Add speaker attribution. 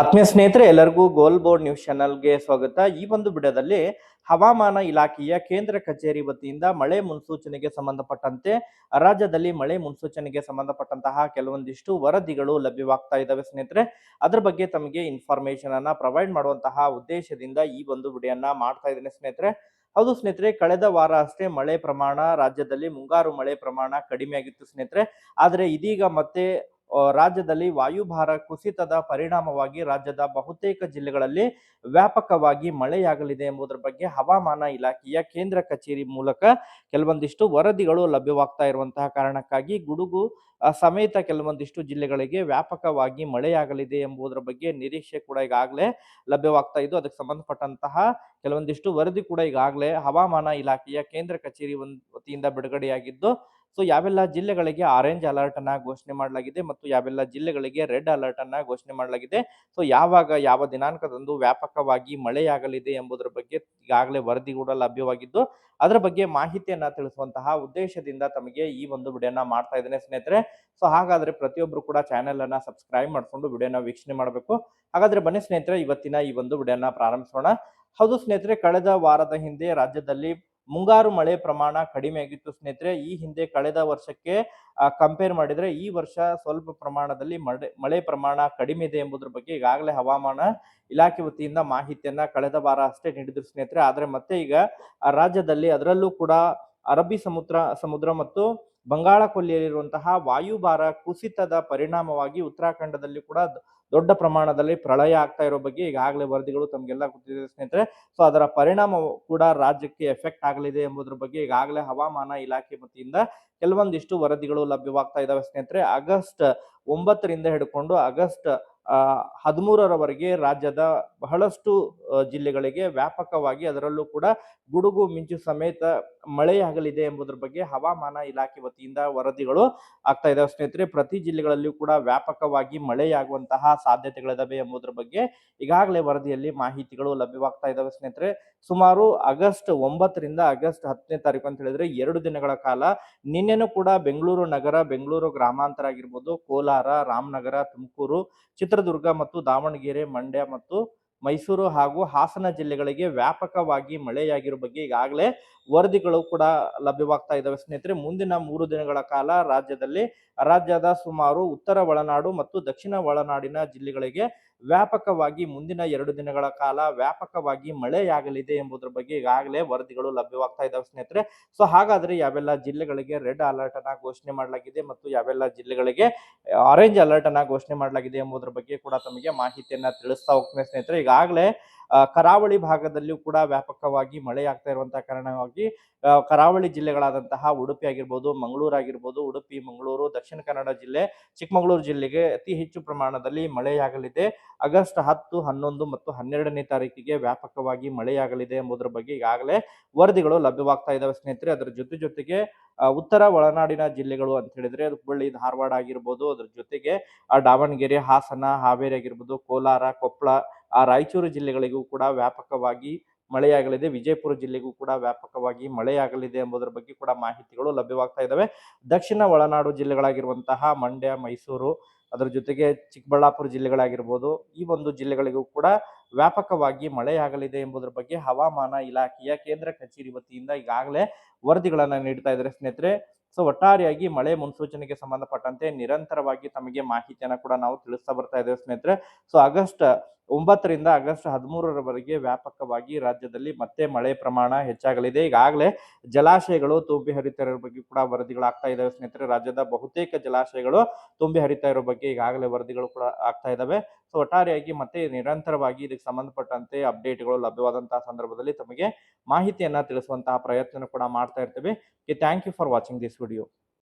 Speaker 1: ಆತ್ಮೀಯ ಸ್ನೇಹಿತರೆ, ಎಲ್ಲರಿಗೂ ಗೋಲ್ ಬೋರ್ಡ್ ನ್ಯೂಸ್ ಚಾನಲ್ಗೆ ಸ್ವಾಗತ. ಈ ಒಂದು ಬಿಡದಲ್ಲಿ ಹವಾಮಾನ ಇಲಾಖೆಯ ಕೇಂದ್ರ ಕಚೇರಿ ವತಿಯಿಂದ ಮಳೆ ಮುನ್ಸೂಚನೆಗೆ ಸಂಬಂಧಪಟ್ಟಂತೆ ರಾಜ್ಯದಲ್ಲಿ ಮಳೆ ಮುನ್ಸೂಚನೆಗೆ ಸಂಬಂಧಪಟ್ಟಂತಹ ಕೆಲವೊಂದಿಷ್ಟು ವರದಿಗಳು ಲಭ್ಯವಾಗ್ತಾ ಇದ್ದಾವೆ ಸ್ನೇಹಿತರೆ. ಅದ್ರ ಬಗ್ಗೆ ತಮಗೆ ಇನ್ಫಾರ್ಮೇಶನ್ ಅನ್ನ ಪ್ರೊವೈಡ್ ಮಾಡುವಂತಹ ಉದ್ದೇಶದಿಂದ ಈ ಒಂದು ವಿಡಿಯೋನ ಮಾಡ್ತಾ ಇದ್ದೇನೆ ಸ್ನೇಹಿತರೆ. ಹೌದು ಸ್ನೇಹಿತರೆ, ಕಳೆದ ವಾರ ಅಷ್ಟೇ ಮಳೆ ಪ್ರಮಾಣ ರಾಜ್ಯದಲ್ಲಿ ಮುಂಗಾರು ಮಳೆ ಪ್ರಮಾಣ ಕಡಿಮೆ ಆಗಿತ್ತು ಸ್ನೇಹಿತರೆ. ಆದರೆ ಇದೀಗ ಮತ್ತೆ ರಾಜ್ಯದಲ್ಲಿ ವಾಯುಭಾರ ಕುಸಿತದ ಪರಿಣಾಮವಾಗಿ ರಾಜ್ಯದ ಬಹುತೇಕ ಜಿಲ್ಲೆಗಳಲ್ಲಿ ವ್ಯಾಪಕವಾಗಿ ಮಳೆಯಾಗಲಿದೆ ಎಂಬುದರ ಬಗ್ಗೆ ಹವಾಮಾನ ಇಲಾಖೆಯ ಕೇಂದ್ರ ಕಚೇರಿ ಮೂಲಕ ಕೆಲವೊಂದಿಷ್ಟು ವರದಿಗಳು ಲಭ್ಯವಾಗ್ತಾ ಇರುವಂತಹ ಕಾರಣಕ್ಕಾಗಿ ಗುಡುಗು ಸಮೇತ ಕೆಲವೊಂದಿಷ್ಟು ಜಿಲ್ಲೆಗಳಿಗೆ ವ್ಯಾಪಕವಾಗಿ ಮಳೆಯಾಗಲಿದೆ ಎಂಬುದರ ಬಗ್ಗೆ ನಿರೀಕ್ಷೆ ಕೂಡ ಈಗಾಗಲೇ ಲಭ್ಯವಾಗ್ತಾ ಇದ್ದು, ಅದಕ್ಕೆ ಸಂಬಂಧಪಟ್ಟಂತಹ ಕೆಲವೊಂದಿಷ್ಟು ವರದಿ ಕೂಡ ಈಗಾಗಲೇ ಹವಾಮಾನ ಇಲಾಖೆಯ ಕೇಂದ್ರ ಕಚೇರಿ ವತಿಯಿಂದ ಬಿಡುಗಡೆಯಾಗಿದ್ದು ಸೊ ಯಾವೆಲ್ಲ ಜಿಲ್ಲೆಗಳಿಗೆ ಆರೆಂಜ್ ಅಲರ್ಟ್ ಅನ್ನ ಘೋಷಣೆ ಮಾಡಲಾಗಿದೆ ಮತ್ತು ಯಾವೆಲ್ಲ ಜಿಲ್ಲೆಗಳಿಗೆ ರೆಡ್ ಅಲರ್ಟ್ ಅನ್ನ ಘೋಷಣೆ ಮಾಡಲಾಗಿದೆ? ಸೊ ಯಾವಾಗ, ಯಾವ ದಿನಾಂಕದಂದು ವ್ಯಾಪಕವಾಗಿ ಮಳೆಯಾಗಲಿದೆ ಎಂಬುದರ ಬಗ್ಗೆ ಈಗಾಗಲೇ ವರದಿ ಕೂಡ ಲಭ್ಯವಾಗಿದ್ದು, ಅದರ ಬಗ್ಗೆ ಮಾಹಿತಿಯನ್ನ ತಿಳಿಸುವಂತಹ ಉದ್ದೇಶದಿಂದ ತಮಗೆ ಈ ಒಂದು ವಿಡಿಯೋನ ಮಾಡ್ತಾ ಇದ್ದೇನೆ ಸ್ನೇಹಿತರೆ. ಸೊ ಹಾಗಾದ್ರೆ ಪ್ರತಿಯೊಬ್ರು ಕೂಡ ಚಾನೆಲ್ ಅನ್ನ ಸಬ್ಸ್ಕ್ರೈಬ್ ಮಾಡ್ಕೊಂಡು ವಿಡಿಯೋನ ವೀಕ್ಷಣೆ ಮಾಡಬೇಕು. ಹಾಗಾದ್ರೆ ಬನ್ನಿ ಸ್ನೇಹಿತರೆ, ಇವತ್ತಿನ ಈ ಒಂದು ವಿಡಿಯೋನ ಪ್ರಾರಂಭಿಸೋಣ. ಹೌದು ಸ್ನೇಹಿತರೆ, ಕಳೆದ ವಾರದ ಹಿಂದೆ ರಾಜ್ಯದಲ್ಲಿ ಮುಂಗಾರು ಮಳೆ ಪ್ರಮಾಣ ಕಡಿಮೆ ಆಗಿತ್ತು ಸ್ನೇಹಿತರೆ. ಈ ಹಿಂದೆ ಕಳೆದ ವರ್ಷಕ್ಕೆ ಕಂಪೇರ್ ಮಾಡಿದ್ರೆ ಈ ವರ್ಷ ಸ್ವಲ್ಪ ಪ್ರಮಾಣದಲ್ಲಿ ಮಳೆ ಮಳೆ ಪ್ರಮಾಣ ಕಡಿಮೆ ಇದೆ ಎಂಬುದರ ಬಗ್ಗೆ ಈಗಾಗಲೇ ಹವಾಮಾನ ಇಲಾಖೆ ವತಿಯಿಂದ ಮಾಹಿತಿಯನ್ನ ಕಳೆದ ವಾರ ಅಷ್ಟೇ ನೀಡಿದ್ರು ಸ್ನೇಹಿತರೆ. ಆದರೆ ಮತ್ತೆ ಈಗ ರಾಜ್ಯದಲ್ಲಿ ಅದರಲ್ಲೂ ಕೂಡ ಅರಬ್ಬಿ ಸಮುದ್ರ ಸಮುದ್ರ ಮತ್ತು ಬಂಗಾಳ ಕೊಲ್ಲಿಯಲ್ಲಿರುವಂತಹ ವಾಯುಭಾರ ಕುಸಿತದ ಪರಿಣಾಮವಾಗಿ ಉತ್ತರಾಖಂಡದಲ್ಲಿ ಕೂಡ ದೊಡ್ಡ ಪ್ರಮಾಣದಲ್ಲಿ ಪ್ರಳಯ ಆಗ್ತಾ ಇರೋ ಬಗ್ಗೆ ಈಗಾಗಲೇ ವರದಿಗಳು ತಮಗೆಲ್ಲ ಗೊತ್ತಿದೆ ಸ್ನೇಹಿತರೆ. ಸೊ ಅದರ ಪರಿಣಾಮ ಕೂಡ ರಾಜ್ಯಕ್ಕೆ ಎಫೆಕ್ಟ್ ಆಗಲಿದೆ ಎಂಬುದರ ಬಗ್ಗೆ ಈಗಾಗಲೇ ಹವಾಮಾನ ಇಲಾಖೆ ವತಿಯಿಂದ ಕೆಲವೊಂದಿಷ್ಟು ವರದಿಗಳು ಲಭ್ಯವಾಗ್ತಾ ಇದಾವೆ ಸ್ನೇಹಿತರೆ. ಆಗಸ್ಟ್ ಒಂಬತ್ತರಿಂದ ಹಿಡ್ಕೊಂಡು ಆಗಸ್ಟ್ ಹದಿಮೂರರವರೆಗೆ ರಾಜ್ಯದ ಬಹಳಷ್ಟು ಜಿಲ್ಲೆಗಳಿಗೆ ವ್ಯಾಪಕವಾಗಿ ಅದರಲ್ಲೂ ಕೂಡ ಗುಡುಗು, ಮಿಂಚು ಸಮೇತ ಮಳೆಯಾಗಲಿದೆ ಎಂಬುದರ ಬಗ್ಗೆ ಹವಾಮಾನ ಇಲಾಖೆ ವತಿಯಿಂದ ವರದಿಗಳು ಆಗ್ತಾ ಇದಾವೆ. ಸ್ನೇಹಿತರೆ, ಪ್ರತಿ ಜಿಲ್ಲೆಗಳಲ್ಲಿಯೂ ಕೂಡ ವ್ಯಾಪಕವಾಗಿ ಮಳೆಯಾಗುವಂತಹ ಸಾಧ್ಯತೆಗಳಿದಾವೆ ಎಂಬುದರ ಬಗ್ಗೆ ಈಗಾಗಲೇ ವರದಿಯಲ್ಲಿ ಮಾಹಿತಿಗಳು ಲಭ್ಯವಾಗ್ತಾ ಇದಾವೆ. ಸ್ನೇಹಿತರೆ, ಸುಮಾರು ಆಗಸ್ಟ್ ಒಂಬತ್ತರಿಂದ ಆಗಸ್ಟ್ ಹತ್ತನೇ ತಾರೀಕು ಅಂತ ಹೇಳಿದ್ರೆ ಎರಡು ದಿನಗಳ ಕಾಲ. ನಿನ್ನೆನೂ ಕೂಡ ಬೆಂಗಳೂರು ನಗರ, ಬೆಂಗಳೂರು ಗ್ರಾಮಾಂತರ ಆಗಿರ್ಬೋದು, ಕೋಲಾರ, ರಾಮನಗರ, ತುಮಕೂರು ಚಿತ್ರದುರ್ಗ ಮತ್ತು ದಾವಣಗೆರೆ, ಮಂಡ್ಯ ಮತ್ತು ಮೈಸೂರು ಹಾಗೂ ಹಾಸನ ಜಿಲ್ಲೆಗಳಿಗೆ ವ್ಯಾಪಕವಾಗಿ ಮಳೆಯಾಗಿರೋ ಬಗ್ಗೆ ಈಗಾಗಲೇ ವರದಿಗಳು ಕೂಡ ಲಭ್ಯವಾಗ್ತಾ ಇದ್ದಾವೆ ಸ್ನೇಹಿತರೆ, ಮುಂದಿನ ಮೂರು ದಿನಗಳ ಕಾಲ ರಾಜ್ಯದಲ್ಲಿ ರಾಜ್ಯದ ಸುಮಾರು ಉತ್ತರ ಒಳನಾಡು ಮತ್ತು ದಕ್ಷಿಣ ಒಳನಾಡಿನ ಜಿಲ್ಲೆಗಳಿಗೆ ವ್ಯಾಪಕವಾಗಿ ಮುಂದಿನ ಎರಡು ದಿನಗಳ ಕಾಲ ವ್ಯಾಪಕವಾಗಿ ಮಳೆಯಾಗಲಿದೆ ಎಂಬುದರ ಬಗ್ಗೆ ಈಗಾಗಲೇ ವರದಿಗಳು ಲಭ್ಯವಾಗ್ತಾ ಇದ್ದಾವೆ ಸ್ನೇಹಿತರೆ. ಸೊ ಹಾಗಾದ್ರೆ ಯಾವೆಲ್ಲ ಜಿಲ್ಲೆಗಳಿಗೆ ರೆಡ್ ಅಲರ್ಟ್ ಅನ್ನ ಘೋಷಣೆ ಮಾಡಲಾಗಿದೆ ಮತ್ತು ಯಾವೆಲ್ಲ ಜಿಲ್ಲೆಗಳಿಗೆ ಆರೆಂಜ್ ಅಲರ್ಟ್ ಅನ್ನ ಘೋಷಣೆ ಮಾಡಲಾಗಿದೆ ಎಂಬುದರ ಬಗ್ಗೆ ಕೂಡ ತಮಗೆ ಮಾಹಿತಿಯನ್ನ ತಿಳಿಸ್ತಾ ಹೋಗ್ತೇನೆ ಸ್ನೇಹಿತರೆ. ಈಗಾಗಲೇ ಕರಾವಳಿ ಭಾಗದಲ್ಲಿಯೂ ಕೂಡ ವ್ಯಾಪಕವಾಗಿ ಮಳೆಯಾಗ್ತಾ ಇರುವಂತಹ ಕಾರಣವಾಗಿ ಕರಾವಳಿ ಜಿಲ್ಲೆಗಳಾದಂತಹ ಉಡುಪಿ ಆಗಿರ್ಬೋದು, ಮಂಗಳೂರು ಆಗಿರ್ಬೋದು, ಉಡುಪಿ, ಮಂಗಳೂರು, ದಕ್ಷಿಣ ಕನ್ನಡ ಜಿಲ್ಲೆ, ಚಿಕ್ಕಮಗಳೂರು ಜಿಲ್ಲೆಗೆ ಅತಿ ಹೆಚ್ಚು ಪ್ರಮಾಣದಲ್ಲಿ ಮಳೆಯಾಗಲಿದೆ. ಆಗಸ್ಟ್ ಹತ್ತು, ಹನ್ನೊಂದು ಮತ್ತು ಹನ್ನೆರಡನೇ ತಾರೀಕಿಗೆ ವ್ಯಾಪಕವಾಗಿ ಮಳೆಯಾಗಲಿದೆ ಎಂಬುದರ ಬಗ್ಗೆ ಈಗಾಗಲೇ ವರದಿಗಳು ಲಭ್ಯವಾಗ್ತಾ ಇದ್ದಾವೆ ಸ್ನೇಹಿತರೆ. ಅದರ ಜೊತೆ ಜೊತೆಗೆ ಉತ್ತರ ಒಳನಾಡಿನ ಜಿಲ್ಲೆಗಳು ಅಂತ ಹೇಳಿದ್ರೆ, ಹುಬ್ಬಳ್ಳಿ, ಧಾರವಾಡ ಆಗಿರ್ಬೋದು, ಅದ್ರ ಜೊತೆಗೆ ದಾವಣಗೆರೆ, ಹಾಸನ, ಹಾವೇರಿ ಆಗಿರ್ಬೋದು, ಕೋಲಾರ, ಕೊಪ್ಪಳ ಆ ರಾಯಚೂರು ಜಿಲ್ಲೆಗಳಿಗೂ ಕೂಡ ವ್ಯಾಪಕವಾಗಿ ಮಳೆಯಾಗಲಿದೆ. ವಿಜಯಪುರ ಜಿಲ್ಲೆಗೂ ಕೂಡ ವ್ಯಾಪಕವಾಗಿ ಮಳೆಯಾಗಲಿದೆ ಎಂಬುದರ ಬಗ್ಗೆ ಕೂಡ ಮಾಹಿತಿಗಳು ಲಭ್ಯವಾಗ್ತಾ ಇದ್ದಾವೆ ದಕ್ಷಿಣ ಒಳನಾಡು ಜಿಲ್ಲೆಗಳಾಗಿರುವಂತಹ ಮಂಡ್ಯ, ಮೈಸೂರು, ಅದರ ಜೊತೆಗೆ ಚಿಕ್ಕಬಳ್ಳಾಪುರ ಜಿಲ್ಲೆಗಳಾಗಿರ್ಬೋದು, ಈ ಒಂದು ಜಿಲ್ಲೆಗಳಿಗೂ ಕೂಡ ವ್ಯಾಪಕವಾಗಿ ಮಳೆಯಾಗಲಿದೆ ಎಂಬುದರ ಬಗ್ಗೆ ಹವಾಮಾನ ಇಲಾಖೆಯ ಕೇಂದ್ರ ಕಚೇರಿ ವತಿಯಿಂದ ಈಗಾಗಲೇ ವರದಿಗಳನ್ನು ನೀಡ್ತಾ ಇದ್ದಾರೆ ಸ್ನೇಹಿತರೆ. ಸೊ, ಒಟ್ಟಾರೆಯಾಗಿ ಮಳೆ ಮುನ್ಸೂಚನೆಗೆ ಸಂಬಂಧಪಟ್ಟಂತೆ ನಿರಂತರವಾಗಿ ತಮಗೆ ಮಾಹಿತಿಯನ್ನು ಕೂಡ ನಾವು ತಿಳಿಸ್ತಾ ಬರ್ತಾ ಇದ್ದೇವೆ ಸ್ನೇಹಿತರೆ. ಸೊ, ಆಗಸ್ಟ್ ಒಂಬತ್ತರಿಂದ ಆಗಸ್ಟ್ ಹದಿಮೂರರವರೆಗೆ ವ್ಯಾಪಕವಾಗಿ ರಾಜ್ಯದಲ್ಲಿ ಮತ್ತೆ ಮಳೆ ಪ್ರಮಾಣ ಹೆಚ್ಚಾಗಲಿದೆ. ಈಗಾಗಲೇ ಜಲಾಶಯಗಳು ತುಂಬಿ ಹರಿತಾ ಇರೋ ಬಗ್ಗೆ ಕೂಡ ವರದಿಗಳಾಗ್ತಾ ಇದಾವೆ ಸ್ನೇಹಿತರೆ. ರಾಜ್ಯದ ಬಹುತೇಕ ಜಲಾಶಯಗಳು ತುಂಬಿ ಹರಿತಾ ಇರೋ ಬಗ್ಗೆ ಈಗಾಗಲೇ ವರದಿಗಳು ಕೂಡ ಆಗ್ತಾ ಇದ್ದಾವೆ ಸೊ, ಒಟ್ಟಾರೆಯಾಗಿ ಮತ್ತೆ ನಿರಂತರವಾಗಿ ಇದಕ್ಕೆ ಸಂಬಂಧಪಟ್ಟಂತೆ ಅಪ್ಡೇಟ್ಗಳು ಲಭ್ಯವಾದಂತಹ ಸಂದರ್ಭದಲ್ಲಿ ತಮಗೆ ಮಾಹಿತಿಯನ್ನ ತಿಳಿಸುವಂತಹ ಪ್ರಯತ್ನ ಕೂಡ ಮಾಡ್ತಾ ಇರ್ತೇವೆ. Thank you for watching this video.